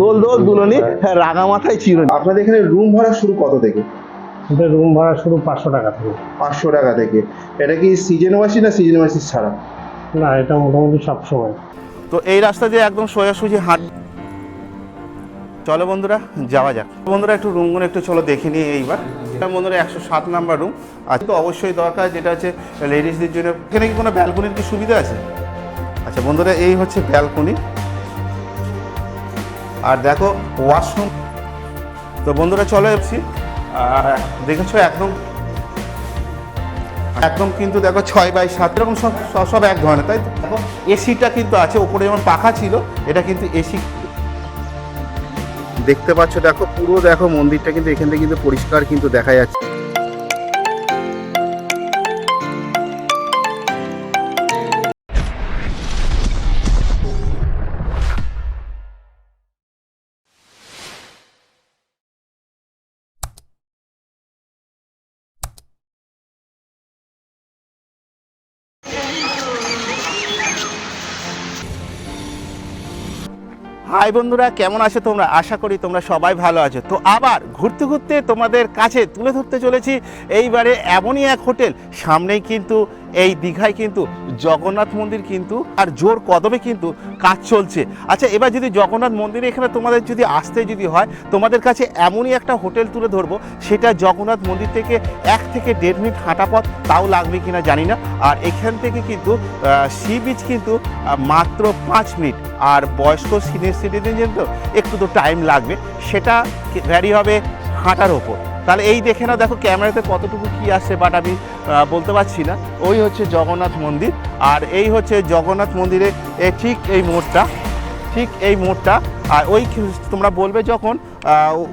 দোল দোল দুলনি হ্যাঁ, রাগা মাথায় চিরনি। আপনাদের এখানে রুম ভাড়া শুরু কত থেকে? এটা রুম ভাড়া শুরু পাঁচশো টাকা থেকে। পাঁচশো টাকা থেকে। এটা কি সিজন ওয়াইসি না সিজন ওয়াইসি ছাড়া? না এটা মোটামুটি সব সময়। তো এই রাস্তা দিয়ে একদম সোজাসুজি হাঁট চলো বন্ধুরা যাওয়া যাক। বন্ধুরা একটু রুমগুলো একটু চলো দেখে নিই এইবার। এটা বন্ধুরা একশো সাত নাম্বার রুম আর তো অবশ্যই দরকার যেটা হচ্ছে লেডিসদের জন্য। এখানে কি কোনো ব্যালকনির কি সুবিধা আছে? আচ্ছা বন্ধুরা এই হচ্ছে ব্যালকনি আর দেখো ওয়াশরুম তো বন্ধুরা, চলো এসছি দেখেছ, একদম একদম কিন্তু দেখো, ছয় বাই সাত, এরকম সব, সব- এক ধরনের, তাই? দেখো, এসিটা কিন্তু আছে ওপরে যেমন পাখা ছিল, এটা কিন্তু এসি। দেখতে পাচ্ছ, দেখো, পুরো দেখো, মন্দিরটা কিন্তু এখান থেকে কিন্তু পরিষ্কার কিন্তু দেখা যাচ্ছে। হাই বন্ধুরা, কেমন আছো তোমরা? আশা করি তোমরা সবাই ভালো আছো। তো আবার ঘুরতে ঘুরতে তোমাদের কাছে তুলে ধরতে চলেছি। এইবারে এমনই এক হোটেল, সামনেই কিন্তু এই দীঘায় কিন্তু জগন্নাথ মন্দির কিন্তু আর জোর কদমে কিন্তু কাজ চলছে। আচ্ছা এবার যদি জগন্নাথ মন্দিরে এখানে তোমাদের যদি আসতে যদি হয়, তোমাদের কাছে এমনই একটা হোটেল তুলে ধরবো, সেটা জগন্নাথ মন্দির থেকে এক থেকে দেড় মিনিট হাঁটা পথ, তাও লাগবে কিনা জানি না। আর এখান থেকে কিন্তু সি বিচ কিন্তু মাত্র পাঁচ মিনিট। আর বয়স্ক সিনিয়র সিটিজেন তো একটু তো টাইম লাগবে, সেটা ভ্যারি হবে হাঁটার ওপর। তাহলে এই দেখে না দেখো ক্যামেরাতে কতটুকু কি আসছে বাট আমি বলতে পারছি না। ওই হচ্ছে জগন্নাথ মন্দির। আর এই হচ্ছে জগন্নাথ মন্দিরে ঠিক এই মোড়টা, ঠিক এই মোড়টা। আর ওই তোমরা বলবে যখন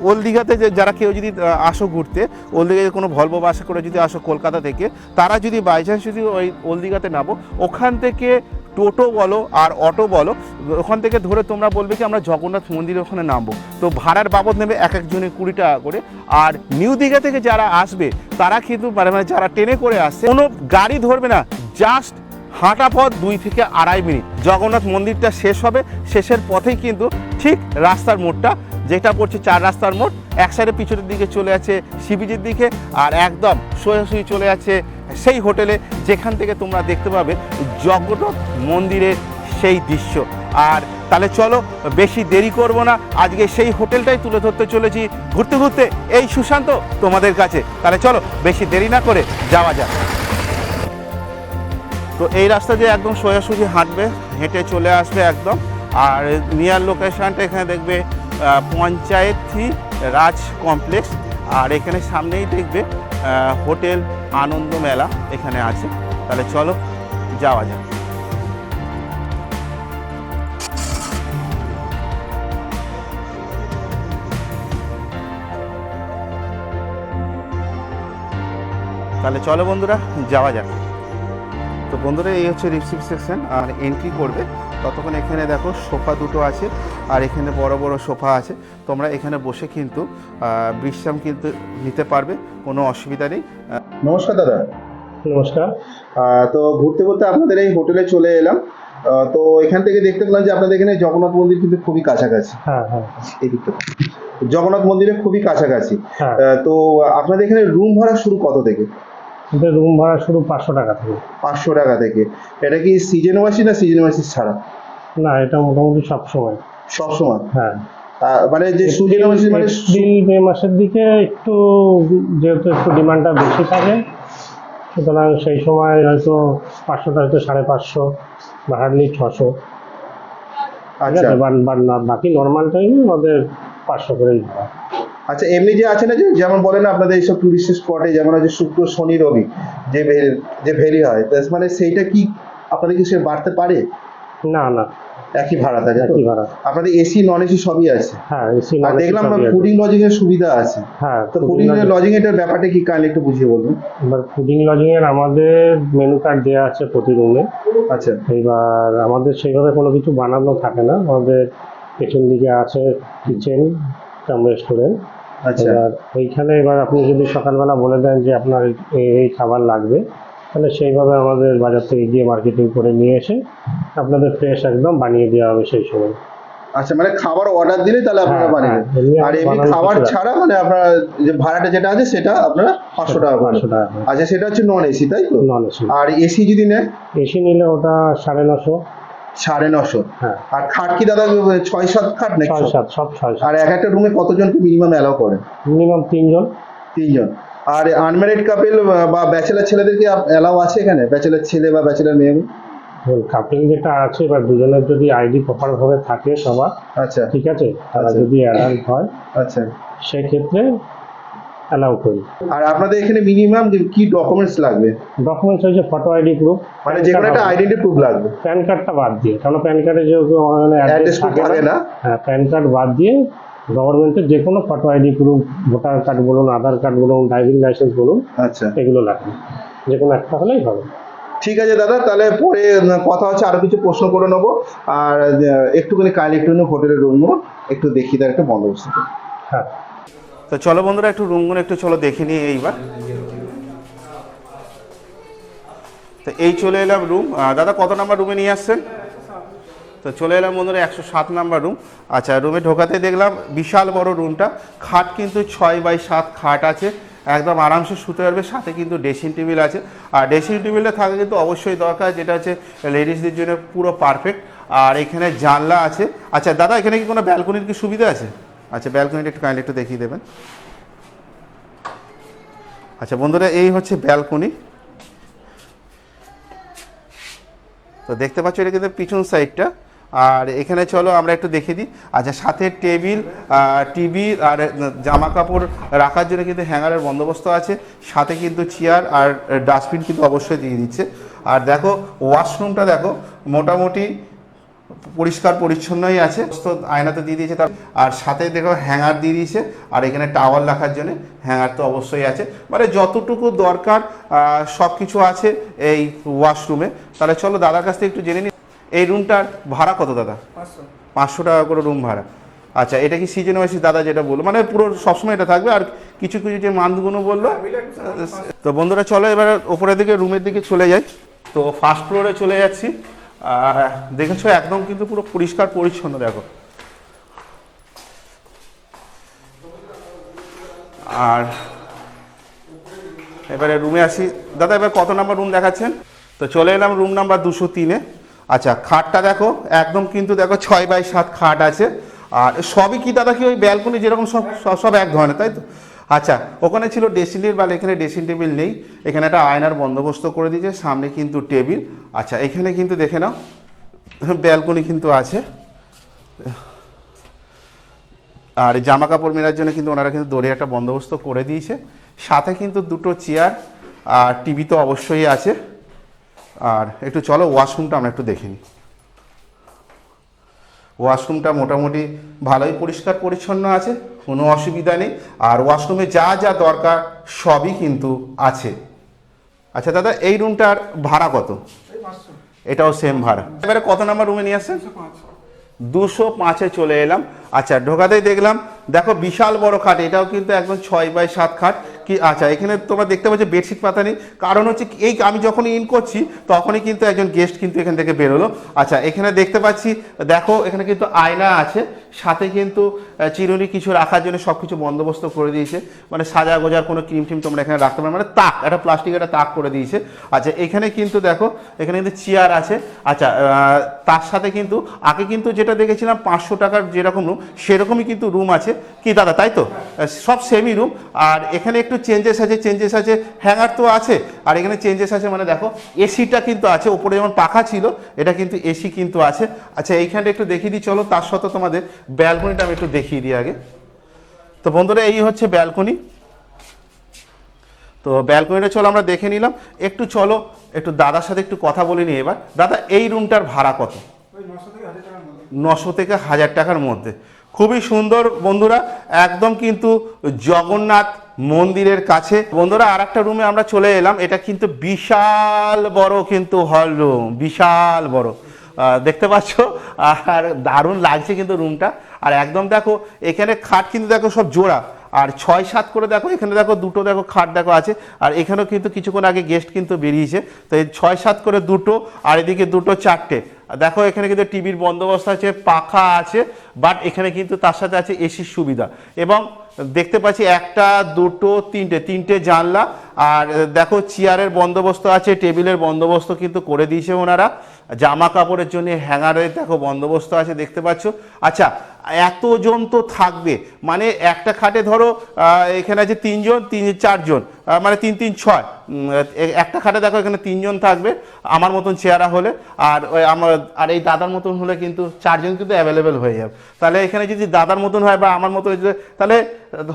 ওল দীঘাতে যে যারা কেউ যদি আসো ঘুরতে ওল্ড দীঘাতে কোনো ভলভো বাসে করে যদি আসো কলকাতা থেকে, তারা যদি বাই চান্স যদি ওই ওল্ড দীঘাতে নামো, ওখান থেকে টোটো বলো আর অটো বলো, ওখান থেকে ধরে তোমরা বলবে কি আমরা জগন্নাথ মন্দিরের ওখানে নামবো। তো ভাড়ার বাবদ নেবে এক একজনের কুড়ি টাকা করে। আর নিউ দীঘা থেকে যারা আসবে, তারা কিন্তু মানে মানে যারা ট্রেনে করে আসছে, কোনো গাড়ি ধরবে না জাস্ট হাঁটা পথ দুই থেকে আড়াই মিনিট। জগন্নাথ মন্দিরটা শেষ হবে, শেষের পথেই কিন্তু ঠিক রাস্তার মোড়টা, যেটা পড়ছে চার রাস্তার মোড়, এক সাইডে পিছনের দিকে চলে আছে সিবিজির দিকে, আর একদম সোজাসুজি চলে আছে সেই হোটেলে যেখান থেকে তোমরা দেখতে পাবে জগন্নাথ মন্দিরের সেই দৃশ্য। আর তাহলে চলো, বেশি দেরি করব না, আজকে সেই হোটেলটাই তুলে ধরতে চলেছি ঘুরতে ঘুরতে। এই সুশান্ত, তোমাদের কাছে। তাহলে চলো, বেশি দেরি না করে যাওয়া যাক। তো এই রাস্তা দিয়ে একদম সোজাসুজি হাঁটবে, হেঁটে চলে আসবে একদম। আর নিয়ার লোকেশনটা এখানে দেখবে পঞ্চায়েতী রাজ কমপ্লেক্স আর এখানে সামনেই দেখবে হোটেল আনন্দ মেলা এখানে আছে। তাহলে চলো যাওয়া যাক। তাহলে চলো বন্ধুরা যাওয়া যাক। তো বন্ধুরা এই হচ্ছে রিসিপ সেকশন আর এন্ট্রি করবে। ততক্ষণ এখানে দেখো সোফা দুটো আছে আর এখানে বড় বড় সোফা আছে। তোমরা এখানে বসে কিন্তু আহ, বিশ্রাম কিন্তু নিতে পারবে কোনো অসুবিধা নেই। নমস্কার দাদা। নমস্কার। আহ, তো ঘুরতে ঘুরতে আপনাদের এই হোটেলে চলে এলাম। আহ, তো এখান থেকে দেখতে পেলাম যে আপনাদের এখানে জগন্নাথ মন্দির কিন্তু খুবই কাছাকাছি। হ্যাঁ হ্যাঁ। এই দিকটা। জগন্নাথ মন্দিরের খুবই কাছাকাছি। হ্যাঁ। আহ, তো আপনাদের এখানে রুম ভাড়া শুরু কত থেকে? এটা রুম ভাড়া শুরু পাঁচশো টাকা থেকে। পাঁচশো টাকা থেকে। এটা কি সিজন ওয়াইসি না সিজন ওয়াইসি ছাড়া? না এটা মোটামুটি সব সময়। সব সময়? হ্যাঁ। মানে যে সিজন ওয়াইসি মানে এপ্রিল মে মাসের দিকে একটু যেহেতু একটু ডিমান্ডটা বেশি থাকে সুতরাং সেই সময় হয়তো পাঁচশোটা হয়তো সাড়ে পাঁচশো বা হার্ডলি ছশো। আচ্ছা। বাকি নর্মাল টাইমে আমাদের পাঁচশো করেই ভাড়া। আচ্ছা এমনি যে আছে না যে যেমন বলেন আপনাদের এইসব টুরিস্ট স্পটে যেমন আছে শুক্র শনি রবি যে যে ভেরি হয় মানে সেইটা কি আপনাদের কি সে বাড়তে পারে? না না। একই ভাড়া থাকে একই ভাড়া। আপনাদের এসি নন এসি সবই আছে? হ্যাঁ এসি আর দেখলাম ফুডিং লজিং এর সুবিধা আছে। হ্যাঁ তো ফুডিং লজিং এর ব্যাপারটা কি কাইন্ডলি একটু বুঝিয়ে বলবেন এবার ফুডিং লজিং এর আমাদের মেনু কার্ড দেওয়া আছে প্রতি রুমে আচ্ছা। এবার আমাদের সেইভাবে কোনো কিছু বানানো থাকে না। আমাদের পেছন দিকে আছে কিচেন কাম রেস্টুরেন্ট এবার ওইখানে এবার আপনি যদি সকালবেলা বলে দেন যে আপনার এই- খাবার লাগবে তাহলে সেইভাবে আমাদের বাজার থেকে গিয়ে মার্কেটিং করে নিয়ে এসে আপনাদের ফ্রেশ একদম বানিয়ে দেওয়া হবে সেই সময়। আচ্ছা মানে খাবার অর্ডার দিলে তাহলে আপনারা হ্যাঁ, বানিয়ে হ্যাঁ, আর এমনি খাবার ছাড়া মানে আপনারা যে ভাড়াটা যেটা আছে সেটা আপনারা পাঁচশো টাকা পাঁচশো টাকা আচ্ছা সেটা হচ্ছে নন এসি তাই তো? নন এসি আর এসি যদি নেয়? এসি নিলে ওটা সাড়ে নশো। সাড়ে নশো। হ্যাঁ। আর খাট কি দাদা ছয় সাত খাট নাকি ছয় সাত সব ছয় আর এক একটা রুমে কতজনকে মিনিমাম অ্যালাউ করে? মিনিমাম তিনজন। তিনজন। আর আনম্যারিড কাপেল বা ব্যাচেলার ছেলেদেরকে অ্যালাউ আছে এখানে? ব্যাচেলার ছেলে বা ব্যাচেলার মেয়ে কাপলিং যেটা আছে এবার দুজনের যদি আইডি প্রপার ভাবে থাকে সবার আচ্ছা। ঠিক আছে? তারা আচ্ছা। যদি অ্যাডাল্ট হয় আচ্ছা। সেক্ষেত্রে অ্যালাউ করি। আর আপনাদের এখানে মিনিমাম কি ডকুমেন্টস লাগবে? ডকুমেন্টস হচ্ছে ফটো আইডি প্রুফ মানে যে কোনো একটা আইডেন্টি প্রুফ লাগবে। প্যান কার্ডটা বাদ দিয়ে কারণ প্যান কার্ডে যেহেতু অ্যাড্রেস থাকে না হ্যাঁ প্যান কার্ড বাদ দিয়ে গভর্নমেন্টের যে কোনো photo ID proof voter card বলুন আধার কার্ড বলুন ড্রাইভিং লাইসেন্স বলুন আচ্ছা। এগুলো লাগবে। যে কোনো একটা হলেই হবে। ঠিক আছে দাদা তাহলে পরে কথা হচ্ছে আরও কিছু প্রশ্ন করে নেব। আর একটুখানি কাইন্ডলি একটুখানি হোটেলের রুমগুলো একটু দেখি তার একটা বন্দোবস্ত হ্যাঁ। তো চলো বন্ধুরা, একটু রুমগুলো একটু চলো দেখে নিই এইবার। তো এই চলে এলাম রুম দাদা, কত নাম্বার রুমে নিয়ে আসছেন? তো চলে এলাম বন্ধুরা, একশো সাত নাম্বার রুম আচ্ছা রুমে ঢোকাতে দেখলাম বিশাল বড় রুমটা খাট কিন্তু ছয় বাই সাত খাট আছে। একদম আরামসে শুতে পারবে। সাথে কিন্তু ড্রেসিং টেবিল আছে। আর ড্রেসিং টেবিলটা থাকা কিন্তু অবশ্যই দরকার, যেটা হচ্ছে লেডিসদের জন্য পুরো পারফেক্ট আর এখানে জানলা আছে। আচ্ছা দাদা, এখানে কি কোনো ব্যালকনির কি সুবিধা আছে? আচ্ছা ব্যালকনিটা একটু কাইন্ডলি একটু দেখিয়ে দেবেন। আচ্ছা বন্ধুরা, এই হচ্ছে ব্যালকনি তো দেখতে পাচ্ছ, এটা কিন্তু পিছন সাইডটা আর এখানে চলো, আমরা একটু দেখে দিই। আচ্ছা সাথে টেবিল টিভি আর জামা কাপড় রাখার জন্য কিন্তু হ্যাঙ্গারের বন্দোবস্ত আছে। সাথে কিন্তু চেয়ার আর ডাস্টবিন কিন্তু অবশ্যই দিয়ে দিচ্ছে। আর দেখো ওয়াশরুমটা দেখো, মোটামুটি পরিষ্কার পরিচ্ছন্নই আছে। তো আয়নাতে দিয়ে দিয়েছে তার আর সাথে দেখো হ্যাঙ্গার দিয়ে দিয়েছে। আর এখানে টাওয়ার রাখার জন্য হ্যাঙ্গার তো অবশ্যই আছে। মানে যতটুকু দরকার সব কিছু আছে এই ওয়াশরুমে। তাহলে চলো দাদার কাছ থেকে একটু জেনে নিই এই রুমটার ভাড়া কত দাদা? পাঁচশো। টাকা করে রুম ভাড়া। আচ্ছা এটা কি সিজন ওয়াইজ দাদা যেটা বলল? মানে পুরো সবসময় এটা থাকবে। আর কিছু কিছু যে মান্থগুলো বলল। তো বন্ধুরা চলো এবার ওপরের দিকে রুমের দিকে চলে যাই। তো ফার্স্ট ফ্লোরে চলে যাচ্ছি। আর দেখেছ, একদম কিন্তু পুরো পরিষ্কার পরিচ্ছন্ন, দেখো। আর এবারে রুমে আসি। দাদা, এবার কত নাম্বার রুম দেখাচ্ছেন? তো চলে এলাম রুম নাম্বার দুশো তিনে। আচ্ছা খাটটা দেখো, একদম কিন্তু দেখো ছয় বাই সাত খাট আছে। আর সবই কি দাদা, কি ওই ব্যালকনি যেরকম সব, সব- এক ধরনের, তাই তো? আচ্ছা ওখানে ছিল ড্রেসিং টেবিল এখানে ড্রেসিং টেবিল নেই। এখানে একটা আয়নার বন্দোবস্ত করে দিয়েছে, সামনে কিন্তু টেবিল। আচ্ছা এখানে কিন্তু দেখে নাও, ব্যালকনি কিন্তু আছে। আর জামা কাপড় মেলার জন্য কিন্তু ওনারা কিন্তু দড়ি একটা বন্দোবস্ত করে দিয়েছে। সাথে কিন্তু দুটো চেয়ার আর টিভি তো অবশ্যই আছে। আর একটু চলো ওয়াশরুমটা আমরা একটু দেখে নিই। ওয়াশরুমটা মোটামুটি ভালোই পরিষ্কার পরিচ্ছন্ন আছে কোনো অসুবিধা নেই। আর ওয়াশরুমে যা যা দরকার সবই কিন্তু আছে। আচ্ছা দাদা এই রুমটার ভাড়া কত? এটাও সেম ভাড়া। এবারে কত নাম্বার রুমে নিয়ে আসছেন? দুশো পাঁচে চলে এলাম। আচ্ছা ঢোকাতেই দেখলাম দেখো বিশাল বড় খাট এটাও কিন্তু একদম ছয় বাই সাত খাট। কি? আচ্ছা এখানে তোমরা দেখতে পাচ্ছ বেডশিট পাতা নেই। কারণ হচ্ছে এই আমি যখন ইন করছি, তখনই কিন্তু একজন গেস্ট কিন্তু এখান থেকে বেরোলো। আচ্ছা এখানে দেখতে পাচ্ছি, দেখো, এখানে কিন্তু আয়না আছে। সাথে কিন্তু চিরুনি কিছু রাখার জন্য সব কিছু বন্দোবস্ত করে দিয়েছে। মানে সাজা গোজার কোনো ক্রিম টিম তোমরা এখানে রাখতে পারো মানে তাক, একটা প্লাস্টিক একটা তাক করে দিয়েছে। আচ্ছা এখানে কিন্তু দেখো, এখানে কিন্তু চেয়ার আছে। আচ্ছা তার সাথে কিন্তু, আগে কিন্তু যেটা দেখেছিলাম, পাঁচশো টাকার যেরকম রুম সেরকমই কিন্তু রুম আছে। কি দাদা, তাই তো? সব সেমি রুম আর এখানে একটু চেঞ্জেস আছে চেঞ্জেস আছে। হ্যাঙ্গার তো আছে। আর এখানে চেঞ্জেস আছে মানে দেখো এসিটা কিন্তু আছে। ওপরে যেমন পাখা ছিল, এটা কিন্তু এসি কিন্তু আছে। আচ্ছা এইখানটা একটু দেখিয়ে দিই। চলো, তার সাথে তোমাদের ব্যালকনিটা আমি একটু দেখিয়ে দিই আগে। তো বন্ধুরা, এই হচ্ছে ব্যালকনি। তো ব্যালকনিটা চলো আমরা দেখে নিলাম। একটু চলো, একটু দাদার সাথে একটু কথা বলে নিই এবার। দাদা, এই রুমটার ভাড়া কত? নশো থেকে হাজার টাকার মধ্যে। খুবই সুন্দর বন্ধুরা, একদম কিন্তু জগন্নাথ মন্দিরের কাছে। বন্ধুরা আর একটা রুমে আমরা চলে এলাম। এটা কিন্তু বিশাল বড় কিন্তু হল রুম, বিশাল বড়। দেখতে পাচ্ছ? আর দারুণ লাগছে কিন্তু রুমটা আর একদম দেখো, এখানে খাট কিন্তু দেখো সব জোড়া। আর ছয় সাত করে দেখো, এখানে দেখো দুটো দেখো খাট দেখো আছে, আর এখানেও কিন্তু কিছুক্ষণ আগে গেস্ট কিন্তু বেরিয়েছে। তো এই ছয় সাত করে দুটো, আর এদিকে দুটো চারটে। দেখো এখানে কিন্তু টিভির বন্দোবস্ত আছে, পাখা আছে বাট এখানে কিন্তু তার সাথে আছে এসির সুবিধা। এবং দেখতে পাচ্ছি একটা, দুটো, তিনটে তিনটে জানলা, আর দেখো চেয়ারের বন্দোবস্ত আছে, টেবিলের বন্দোবস্ত কিন্তু করে দিয়েছে ওনারা। জামা কাপড়ের জন্য হ্যাঙ্গারের দেখো বন্দোবস্ত আছে, দেখতে পাচ্ছ। আচ্ছা এতজন তো থাকবে। মানে একটা খাটে ধরো এখানে আছে তিনজন, তিন, চারজন মানে তিন তিন, ছয়। একটা খাটে দেখো, এখানে তিনজন থাকবে, আমার মতন চেয়ারা হলে, আর আমার, আর এই দাদার মতন হলে কিন্তু চারজন কিন্তু অ্যাভেলেবেল হয়ে যাবে। তাহলে এখানে যদি দাদার মতন হয় বা আমার মতন তাহলে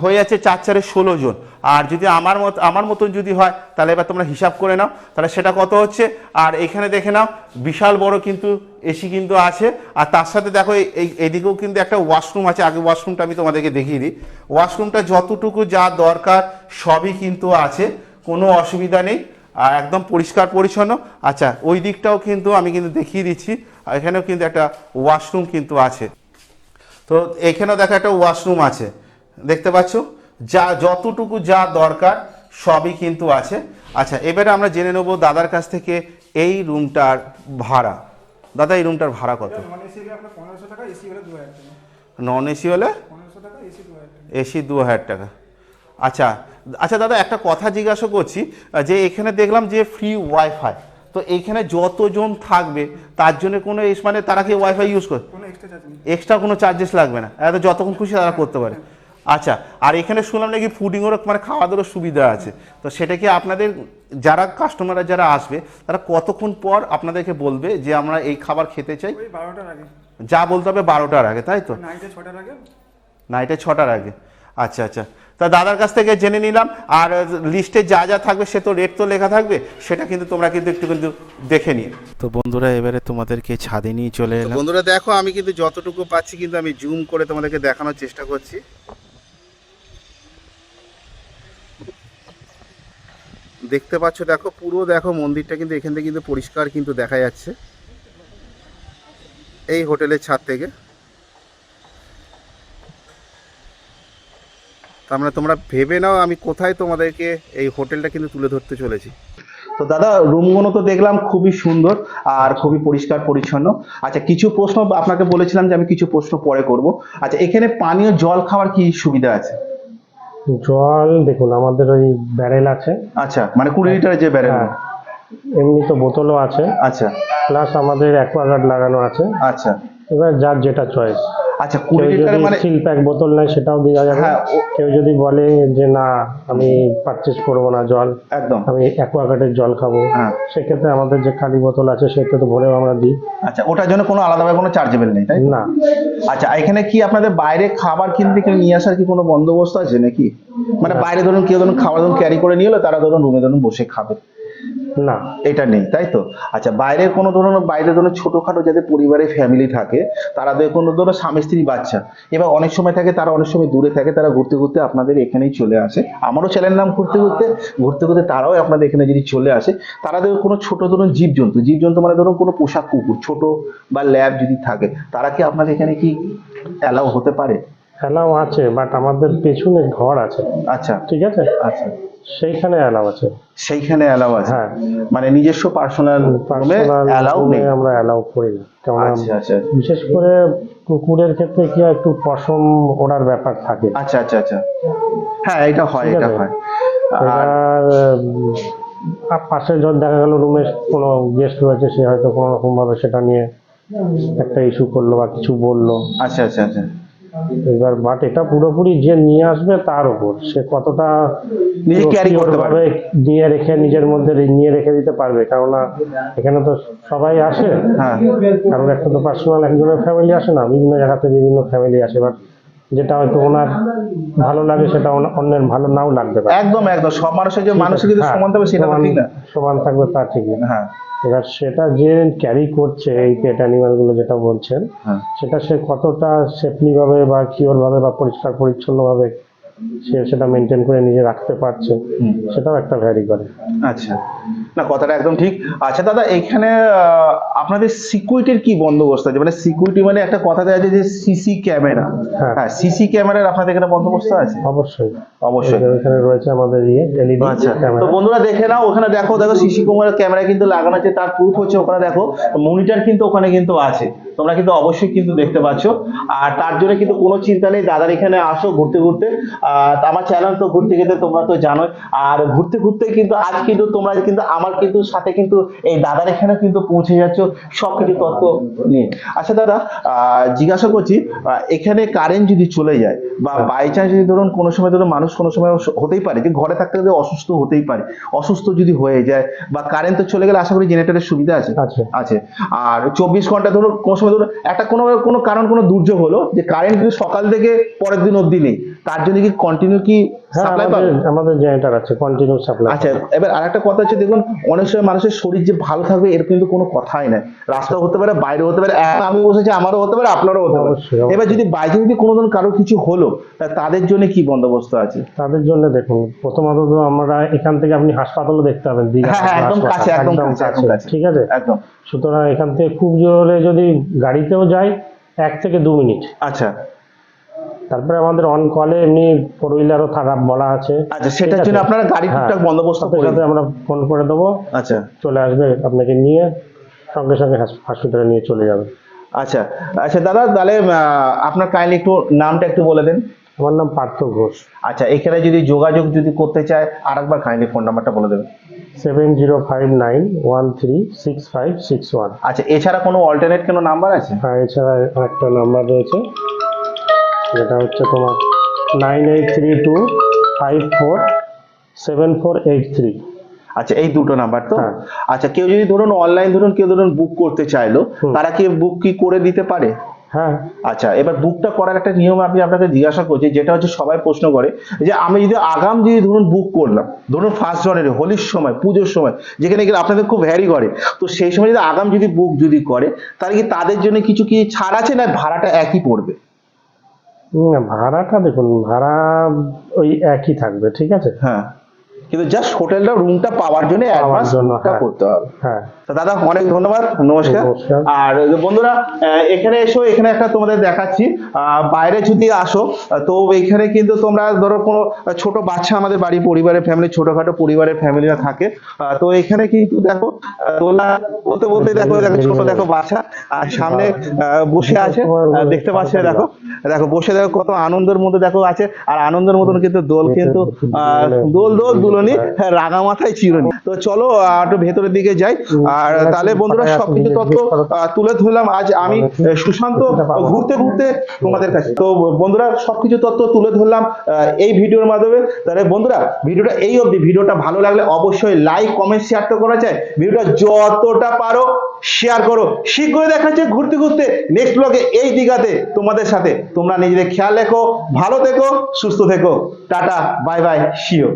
হয়ে যাচ্ছে চার চারে ষোলো জন। আর যদি আমার মত, আমার মতন যদি হয়, তাহলে এবার তোমরা হিসাব করে নাও। তাহলে সেটা কত হচ্ছে? আর এখানে দেখে নাও, বিশাল বড় কিন্তু এসি কিন্তু আছে। আর তার সাথে দেখো, এই এদিকেও কিন্তু একটা ওয়াশরুম আছে। আগে ওয়াশরুমটা আমি তোমাদেরকে দেখিয়ে দিই। ওয়াশরুমটা যতটুকু যা দরকার, সবই কিন্তু আছে। কোনো অসুবিধা নেই আর একদম পরিষ্কার পরিচ্ছন্ন। আচ্ছা ওই দিকটাও কিন্তু আমি কিন্তু দেখিয়ে দিচ্ছি আর এখানেও কিন্তু একটা ওয়াশরুম কিন্তু আছে। তো এখানেও দেখো একটা ওয়াশরুম আছে দেখতে পাচ্ছ? যা যতটুকু যা দরকার সবই কিন্তু আছে। আচ্ছা এবারে আমরা জেনে নেব দাদার কাছ থেকে এই রুমটার ভাড়া। দাদা এই রুমটার ভাড়া কত? নন এসি হলে এসি দু হাজার টাকা। আচ্ছা আচ্ছা দাদা একটা কথা জিজ্ঞাসা করছি যে এখানে দেখলাম যে ফ্রি ওয়াইফাই তো এখানে যতজন থাকবে তার জন্য কোনো মানে তারা কি ওয়াইফাই ইউজ করে? এক্সট্রা কোনো চার্জেস লাগবে না। এত যতক্ষণ খুশি তারা করতে পারে। আচ্ছা আর এখানে শুনলাম নাকি ফুডিংয়েরও মানে খাওয়া দাওয়ার সুবিধা আছে। তো সেটা কি আপনাদের যারা কাস্টমাররা যারা আসবে তারা কতক্ষণ পর আপনাদেরকে বলবে যে আমরা এই খাবার খেতে চাই? বারোটার আগে। যা বলতে হবে বারোটার আগে তাই তো? নাইটে ছটার আগে। নাইটে ছটার আগে। আচ্ছা আচ্ছা। তা দাদার কাছ থেকে জেনে নিলাম। আর লিস্টে যা যা থাকবে সে তো রেট তো লেখা থাকবে সেটা কিন্তু তোমরা কিন্তু একটু কিন্তু দেখে নিয়ে তো বন্ধুরা এবারে তোমাদেরকে ছাদে নিয়ে চলে এলাম। বন্ধুরা দেখো আমি কিন্তু যতটুকু পাচ্ছি কিন্তু আমি জুম করে তোমাদেরকে দেখানোর চেষ্টা করছি। দেখতে পাচ্ছ দেখো পুরো দেখো মন্দিরটা কিন্তু এখান থেকে কিন্তু পরিষ্কার কিন্তু দেখা যাচ্ছে। এই হোটেলের ছাদ থেকে। তার মানে তোমরা ভেবে নাও আমি কোথায় তোমাদেরকে এই হোটেলটা কিন্তু তুলে ধরতে চলেছি। তো দাদা রুমগুলো তো দেখলাম খুবই সুন্দর আর খুবই পরিষ্কার পরিচ্ছন্ন। আচ্ছা কিছু প্রশ্ন আপনাকে বলেছিলাম যে আমি কিছু প্রশ্ন পরে করব। আচ্ছা এখানে পানীয় জল খাওয়ার কি সুবিধা আছে? জল দেখুন আমাদের ওই ব্যারেল আছে। আচ্ছা মানে কুড়ি লিটারের যে ব্যারেল এমনি তো বোতলও আছে। আচ্ছা। প্লাস আমাদের অ্যাকোয়াগার্ড লাগানো আছে। আচ্ছা। এবার যার যেটা চয়েস আচ্ছা কুড়ি কেউ লিটারের মানে স্টিল প্যাক বোতল নেয় সেটাও দেওয়া যাবে। হ্যাঁ, কেউ যদি বলে যে না আমি পারচেস করব না জল একদম। আমি অ্যাকোয়াগার্ডের জল খাব হ্যাঁ। সেক্ষেত্রে আমাদের যে খালি বোতল আছে সেটা তো ভরেও আমরা দিই। আচ্ছা ওটার জন্য কোনো আলাদাভাবে কোনো চার্জেবল নেই তাই না। আচ্ছা এখানে কি আপনাদের বাইরে খাবার কিনতে কিনে নিয়ে আসার কি কোনো বন্দোবস্ত আছে নাকি? মানে বাইরে ধরুন কেউ ধরুন খাবার ধরুন ক্যারি করে নিয়ে এলো তারা ধরুন রুমে ধরুন বসে খাবে। না এটা নেই তাই তো? আচ্ছা বাইরের কোনো ধরুন বাইরে ধরুন ছোটোখাটো যাদের পরিবারে ফ্যামিলি থাকে তারা কোনো ধরো স্বামী স্ত্রী বাচ্চা এবার অনেক সময় থাকে তারা অনেক সময় দূরে থাকে তারা ঘুরতে ঘুরতে আপনাদের এখানেই চলে আসে। আমারও ছেলের নাম ঘুরতে ঘুরতে ঘুরতে ঘুরতে তারাও আপনাদের এখানে যদি চলে আসে তাদের কোনো ছোট ধরুন জীবজন্তু জীবজন্তু মানে ধরুন কোনো পোশাক কুকুর ছোট বা ল্যাব যদি থাকে তারা কি আপনাদের এখানে কি অ্যালাউ হতে পারে? অ্যালাউ আছে বাট আমাদের পেছনে ঘর আছে। আচ্ছা। ঠিক আছে? আচ্ছা। সেইখানে অ্যালাউ আছে। সেইখানে অ্যালাউ আছে। হ্যাঁ। মানে নিজস্ব পার্সোনাল রুমে অ্যালাউ নেই? আমরা অ্যালাউ করি না। কেননা আচ্ছা আচ্ছা। বিশেষ করে কুকুরের ক্ষেত্রে কি একটু পশম ওড়ার ব্যাপার থাকে। আচ্ছা আচ্ছা আচ্ছা। হ্যাঁ এটা হয় এটা হয়। আর আর পাশে যখন দেখা গেল রুমে কোনো গেস্ট রয়েছে সে হয়তো কোনো রকম ভাবে সেটা নিয়ে একটা ইস্যু করল বা কিছু বলল। আচ্ছা আচ্ছা আচ্ছা। এবার বাট এটা পুরোপুরি যে নিয়ে আসবে তার উপর। সে কতটা নিজে carry করতে পারবে। নিয়ে রেখে নিজের মধ্যে নিয়ে রেখে দিতে পারবে। কেননা এখানে তো সবাই আসে। হ্যাঁ। কারণ একটা তো পার্সোনাল একজনের ফ্যামিলি আসে না। বিভিন্ন জায়গাতে বিভিন্ন ফ্যামিলি আসে। এবার যেটা হয়তো ওনার ভালো লাগে সেটা অন্যের ভালো নাও লাগতে পারে। একদম একদম। সব মানুষের যে মানুষের হ্যাঁ, সমান থাকবে সেটা সমান- ঠিক না। সমান থাকবে তা ঠিক না। হ্যাঁ। এবার সেটা যে ক্যারি করছে এই পেট অ্যানিমালগুলো যেটা বলছেন হ্যাঁ। সেটা সে কতটা সেফলি ভাবে বা কিওর ভাবে বা পরিষ্কার পরিচ্ছন্ন ভাবে সে সেটা মেনটেন করে নিজে রাখতে পারছে সেটাও একটা ভ্যারি করে। আচ্ছা। না কথাটা একদম ঠিক। আচ্ছা দাদা এখানে আপনাদের সিকিউরিটির কি বন্দোবস্ত আছে? মানে সিকিউরিটি মানে একটা কথাতে আছে যে সিসি ক্যামেরা। হ্যাঁ। হ্যাঁ সিসি ক্যামেরার আপনাদের এখানে বন্দোবস্ত আছে? অবশ্যই। অবশ্যই। এখানে রয়েছে আমাদের ইয়ে এলইডি আচ্ছা। তো বন্ধুরা দেখে নাও ওখানে দেখো দেখো সিসি ক্যামেরা কিন্তু লাগানো আছে তার প্রুফ হচ্ছে ওখানে দেখো মনিটর কিন্তু ওখানে কিন্তু আছে। তোমরা কিন্তু অবশ্যই কিন্তু দেখতে পাচ্ছ। আর তার জন্য কিন্তু কোনো চিন্তা নেই দাদার এখানে আসো ঘুরতে ঘুরতে। আমার চ্যানেল তো ঘুরতে গেলে তোমরা তো জানোই। আর ঘুরতে ঘুরতে কিন্তু আজ কিন্তু তোমরা কিন্তু আমার কিন্তু সাথে কিন্তু এই দাদার এখানে কিন্তু পৌঁছে যাচ্ছ সব কিছু তথ্য নিয়ে। আচ্ছা দাদা আহ, জিজ্ঞাসা করছি এখানে কারেন্ট যদি চলে যায় বা বাই চান্স যদি ধরুন কোনো সময় ধরুন মানুষ কোনো সময় হতেই পারে যে ঘরে থাকতে থাকতে অসুস্থ হতেই পারে অসুস্থ যদি হয়ে যায় বা কারেন্ট তো চলে গেলে আশা করি জেনারেটরের সুবিধা আছে। আছে। আছে। আর চব্বিশ ঘণ্টা ধরুন কোনো সময় ধরুন একটা কোনো কোনো কারণ কোনো দুর্যোগ হলো যে কারেন্ট যদি সকাল থেকে পরের দিন অবধি নেই তার জন্য কি কন্টিনিউ কি হ্যাঁ সাপ্লাই আমাদের পাবে? আমাদের জেনারেটর আছে কন্টিনিউ সাপ্লাই আচ্ছা এবার আরেকটা কথা হচ্ছে দেখুন অনেক সময় মানুষের শরীর যে ভালো থাকবে এর কিন্তু কোনো কথাই নাই। রাস্তা হতে পারে বাইরে হতে পারে আমি বসেছি আমারও হতে পারে আপনারও হতে পারে। এবার যদি বাইরে যদি কোনো দিন কারোর কিছু হলো তাদের জন্য কি বন্দোবস্ত আছে? তাদের জন্য দেখুন প্রথমত তো আমরা এখান থেকে আপনি হাসপাতালও দেখতে পাবেন দীঘা হ্যাঁ, হ্যাঁ, একদম একদম কাছে, একদম কাছে। ঠিক আছে? একদম। সুতরাং এখান থেকে খুব জোরে যদি গাড়িতেও যাই এক থেকে দু মিনিট। আচ্ছা। তারপরে আমাদের অন কলে এমনি ফোর হুইলারও থাকা বলা আছে। আচ্ছা সেটার জন্য আপনারা গাড়ি হ্যাঁ, টুকটাক বন্দোবস্ত করে আমরা ফোন করে দেবো। আচ্ছা। চলে আসবে আপনাকে নিয়ে সঙ্গে সঙ্গে হাসপাতালে নিয়ে চলে যাবে। আচ্ছা। আচ্ছা দাদা তাহলে আপনার কাইন্ডলি একটু নামটা একটু বলে দেন। আমার নাম পার্থ ঘোষ। আচ্ছা এখানে যদি যোগাযোগ যদি করতে চায় আর একবার কাইন্ডলি ফোন নাম্বারটা বলে দেবেন। Seven zero five nine one three six five six one. আচ্ছা এছাড়া কোনো অল্টারনেট কোনো নাম্বার আছে? হ্যাঁ এছাড়া একটা নাম্বার রয়েছে যেটা হচ্ছে তোমার nine eight three two five four seven four eight three আচ্ছা এই দুটো নাম্বার তো? হ্যাঁ। আচ্ছা কেউ যদি ধরুন অনলাইন ধরুন কেউ ধরুন বুক করতে চাইলো তারা কি বুক কি করে দিতে পারে? হ্যাঁ। আচ্ছা এবার বুকটা করার একটা নিয়ম আমি আপনাকে জিজ্ঞাসা করছি যেটা হচ্ছে সবাই প্রশ্ন করে যে আমি যদি আগাম যদি ধরুন বুক করলাম ধরুন ফার্স্ট জানুয়ারি হোলির সময় পুজোর সময় যেখানে গেলে আপনাদের খুব ভ্যারি করে তো সেই সময় যদি আগাম যদি বুক যদি করে তাহলে কি তাদের জন্য কিছু কি ছাড় আছে না ভাড়াটা একই পড়বে? না ভাড়াটা দেখুন ভাড়া ওই একই থাকবে ঠিক আছে? হ্যাঁ কিন্তু জাস্ট হোটেলটা রুমটা পাওয়ার জন্য অ্যাডভান্স। করতে হবে। হ্যাঁ। দাদা অনেক ধন্যবাদ নমস্কার। আর বন্ধুরা এখানে এসো এখানে একটা তোমাদের দেখাচ্ছি। বাইরে যদি আসো তো এখানে কিন্তু তোমরা ধরো কোনো ছোট বাচ্চা আমাদের বাড়ি পরিবারের ফ্যামিলি ছোটখাটো পরিবারের ফ্যামিলিরা থাকে। তো এখানে কিন্তু দেখো তোমরা বলতে বলতে দেখো দেখো ছোট দেখো বাচ্চা আর সামনে আহ, বসে আছে দেখতে পাচ্ছে দেখো দেখো বসে দেখো কত আনন্দের মধ্যে দেখো আছে আর আনন্দের মতন কিন্তু দোল কিন্তু আহ, দোল দোল দুলনি রাঙা মাথায় চিরনি। তো চলো একটু ভেতরের দিকে যাই। আর তাহলে বন্ধুরা সবকিছু তথ্য তুলে ধরলাম। আজ আমি সুশান্ত ঘুরতে ঘুরতে তোমাদের কাছে। তো বন্ধুরা সবকিছু তথ্য তুলে ধরলাম এই ভিডিওর মাধ্যমে। তাহলে বন্ধুরা ভিডিওটা এই অবধি। ভিডিওটা ভালো লাগলে অবশ্যই লাইক কমেন্ট শেয়ার তো করা যায়। ভিডিওটা যতটা পারো শেয়ার করো। শীঘ্রই দেখা যাচ্ছে ঘুরতে ঘুরতে নেক্সট ব্লগে এই দিঘাতে তোমাদের সাথে। তোমরা নিজেদের খেয়াল রেখো ভালো থেকো সুস্থ থেকো। Tata bye bye শিও